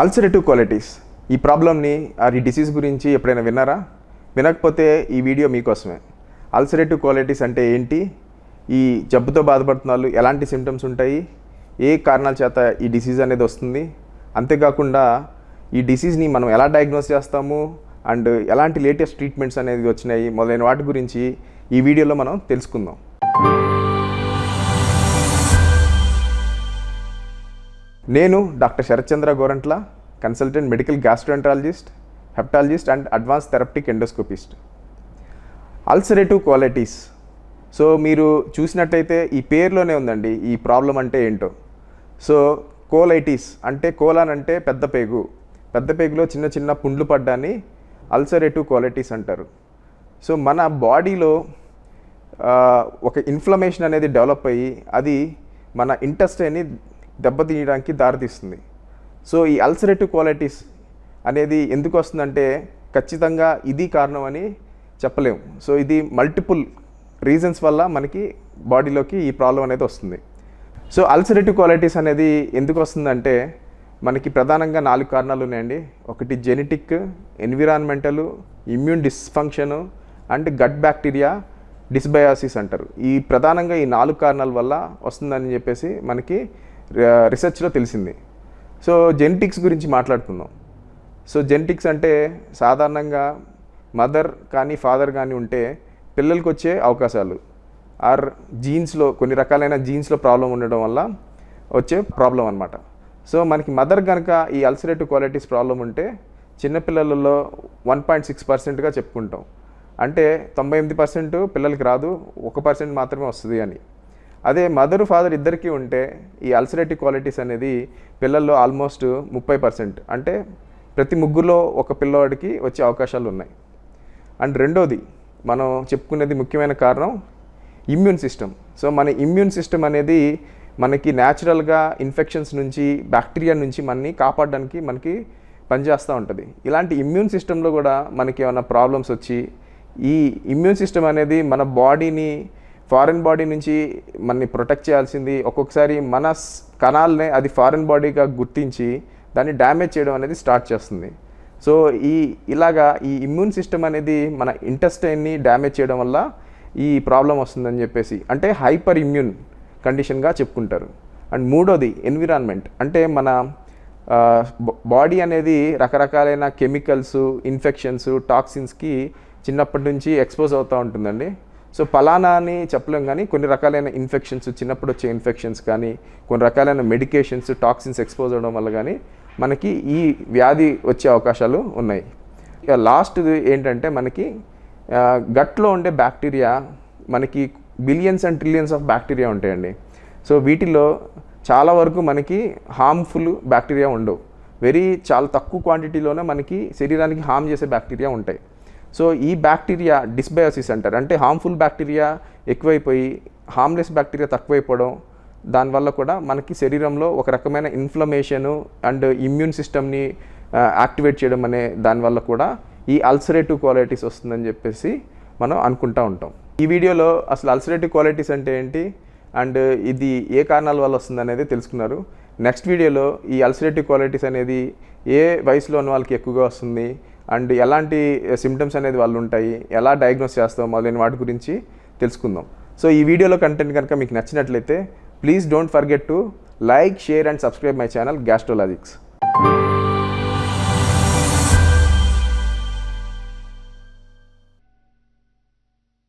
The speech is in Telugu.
Ulcerative qualities. ఈ ప్రాబ్లమ్ని ఆర్ ఈ డిసీజ్ గురించి ఎప్పుడైనా విన్నారా? వినకపోతే ఈ వీడియో మీకోసమే. అల్సరేటివ్ క్వాలిటీస్ అంటే ఏంటి? ఈ జబ్బుతో బాధపడుతున్న వాళ్ళు ఎలాంటి సిమ్టమ్స్ ఉంటాయి? ఏ కారణాల చేత ఈ డిసీజ్ అనేది వస్తుంది? అంతేకాకుండా ఈ డిసీజ్ని మనం ఎలా డయాగ్నోస్ చేస్తాము? అండ్ ఎలాంటి లేటెస్ట్ ట్రీట్మెంట్స్ అనేది వచ్చినాయి? మొదలైన వాటి గురించి ఈ వీడియోలో మనం తెలుసుకుందాం. నేను doctor Sarathchandra Gorantla consultant medical gastroenterologist hepatologist and advance therapeutic endoscopist. Ulcerative colitis. So మీరు చూసినట్టయితే ఈ పేరులోనే ఉందండి ఈ ప్రాబ్లం అంటే ఏంటో. సో కోలైటిస్ అంటే కోలాన్ అంటే పెద్ద పేగు. పెద్ద పేగులో చిన్న చిన్న పుండ్లు పడ్డాన్ని అల్సరేటివ్ క్వాలిటీస్ అంటారు. సో మన బాడీలో ఒక ఇన్ఫ్లమేషన్ అనేది డెవలప్ అయ్యి అది మన ఇంటెస్టైన్ని దెబ్బతీయడానికి దారితీస్తుంది. సో ఈ అల్సరేటివ్ క్వాలిటీస్ అనేది ఎందుకు వస్తుందంటే ఖచ్చితంగా ఇది కారణం అని చెప్పలేము సో ఇది మల్టిపుల్ రీజన్స్ వల్ల మనకి బాడీలోకి ఈ ప్రాబ్లం అనేది వస్తుంది. సో అల్సరేటివ్ క్వాలిటీస్ అనేది ఎందుకు వస్తుందంటే మనకి ప్రధానంగా నాలుగు కారణాలు ఉన్నాయండి. ఒకటి genetic environmental immune dysfunction and gut bacteria dysbiosis అంటారు. ఈ ప్రధానంగా ఈ నాలుగు కారణాల వల్ల వస్తుందని చెప్పేసి మనకి రీసెర్చ్లో తెలిసింది. సో జెనెటిక్స్ గురించి మాట్లాడుకుందాం సో జెనెటిక్స్ అంటే సాధారణంగా మదర్ కానీ ఫాదర్ కానీ ఉంటే పిల్లలకి వచ్చే అవకాశాలు. ఆర్ జీన్స్లో కొన్ని రకాలైన జీన్స్లో ప్రాబ్లం ఉండడం వల్ల వచ్చే ప్రాబ్లం అనమాట సో మనకి మదర్ కనుక ఈ అల్సరేటివ్ క్వాలిటీస్ ప్రాబ్లం ఉంటే చిన్నపిల్లలలో వన్ పాయింట్ సిక్స్ పర్సెంట్గా చెప్పుకుంటాం. అంటే తొంభై ఎనిమిది పర్సెంట్ పిల్లలకి రాదు ఒక పర్సెంట్ మాత్రమే వస్తుంది అని. అదే మదర్ ఫాదర్ ఇద్దరికీ ఉంటే ఈ అల్సరేటివ్ క్వాలిటీస్ అనేది పిల్లల్లో ఆల్మోస్ట్ ముప్పై పర్సెంట్. అంటే ప్రతి ముగ్గురులో ఒక పిల్లవాడికి వచ్చే అవకాశాలు ఉన్నాయి. అండ్ రెండోది మనం చెప్పుకునేది ముఖ్యమైన కారణం ఇమ్యూన్ సిస్టమ్. సో మన ఇమ్యూన్ సిస్టమ్ అనేది మనకి న్యాచురల్గా ఇన్ఫెక్షన్స్ నుంచి బ్యాక్టీరియా నుంచి మనని కాపాడడానికి మనకి పనిచేస్తూ ఉంటుంది. ఇలాంటి ఇమ్యూన్ సిస్టంలో కూడా మనకి ఏమైనా ప్రాబ్లమ్స్ వచ్చి ఈ ఇమ్యూన్ సిస్టమ్ అనేది మన బాడీని ఫారిన్ బాడీ నుంచి మనని ప్రొటెక్ట్ చేయాల్సింది ఒక్కొక్కసారి మన స్- కణాలనే అది ఫారిన్ బాడీగా గుర్తించి దాన్ని డ్యామేజ్ చేయడం అనేది స్టార్ట్ చేస్తుంది. సో ఈ ఇలాగా ఈ ఇమ్యూన్ సిస్టమ్ అనేది మన ఇంటెస్టైన్ని డ్యామేజ్ చేయడం వల్ల ఈ ప్రాబ్లం వస్తుందని చెప్పేసి అంటే హైపర్ ఇమ్యూన్ కండిషన్గా చెప్పుకుంటారు. అండ్ మూడోది ఎన్విరాన్మెంట్. అంటే మన బాడీ అనేది రకరకాలైన కెమికల్స్ ఇన్ఫెక్షన్స్ టాక్సిన్స్కి చిన్నప్పటి నుంచి ఎక్స్పోజ్ అవుతూ ఉంటుందండి. సో పలానా అని చెప్పలేం కానీ కొన్ని రకాలైన ఇన్ఫెక్షన్స్ చిన్నప్పుడు వచ్చే ఇన్ఫెక్షన్స్ కానీ కొన్ని రకాలైన మెడికేషన్స్ టాక్సిన్స్ ఎక్స్పోజ్ అవడం వల్ల కానీ మనకి ఈ వ్యాధి వచ్చే అవకాశాలు ఉన్నాయి. ఇక లాస్ట్ ఏంటంటే మనకి గట్లో ఉండే బ్యాక్టీరియా మనకి billions and trillions of bacteria ఉంటాయండి. సో వీటిలో చాలా వరకు మనకి హార్మ్ఫుల్ బ్యాక్టీరియా ఉండవు. వెరీ చాలా తక్కువ క్వాంటిటీలోనే మనకి శరీరానికి హామ్ చేసే బ్యాక్టీరియా ఉంటాయి. సో ఈ బ్యాక్టీరియా డిస్బయోసిస్ అంటారు. అంటే హార్మ్ఫుల్ బ్యాక్టీరియా ఎక్కువైపోయి హార్మ్లెస్ బ్యాక్టీరియా తక్కువైపోవడం దానివల్ల కూడా మనకి శరీరంలో ఒక రకమైన ఇన్ఫ్లమేషను అండ్ ఇమ్యూన్ సిస్టమ్ని యాక్టివేట్ చేయడం అనే దానివల్ల కూడా ఈ అల్సరేటివ్ క్వాలిటీస్ వస్తుందని చెప్పేసి మనం అనుకుంటా ఉంటాం. ఈ వీడియోలో అసలు అల్సరేటివ్ క్వాలిటీస్ అంటే ఏంటి అండ్ ఇది ఏ కారణాల వల్ల వస్తుంది అనేది తెలుసుకున్నారు. నెక్స్ట్ వీడియోలో ఈ అల్సరేటివ్ క్వాలిటీస్ అనేది ఏ వయసులో ఉన్న వాళ్ళకి ఎక్కువగా వస్తుంది అండ్ ఎలాంటి సిమ్టమ్స్ అనేది వాళ్ళు ఉంటాయి ఎలా డయాగ్నోస్ చేస్తాం మొదలైన వాటి గురించి తెలుసుకుందాం. సో ఈ వీడియోలో కంటెంట్ కనుక మీకు నచ్చినట్లయితే please don't forget to like share and subscribe my channel Gastrologix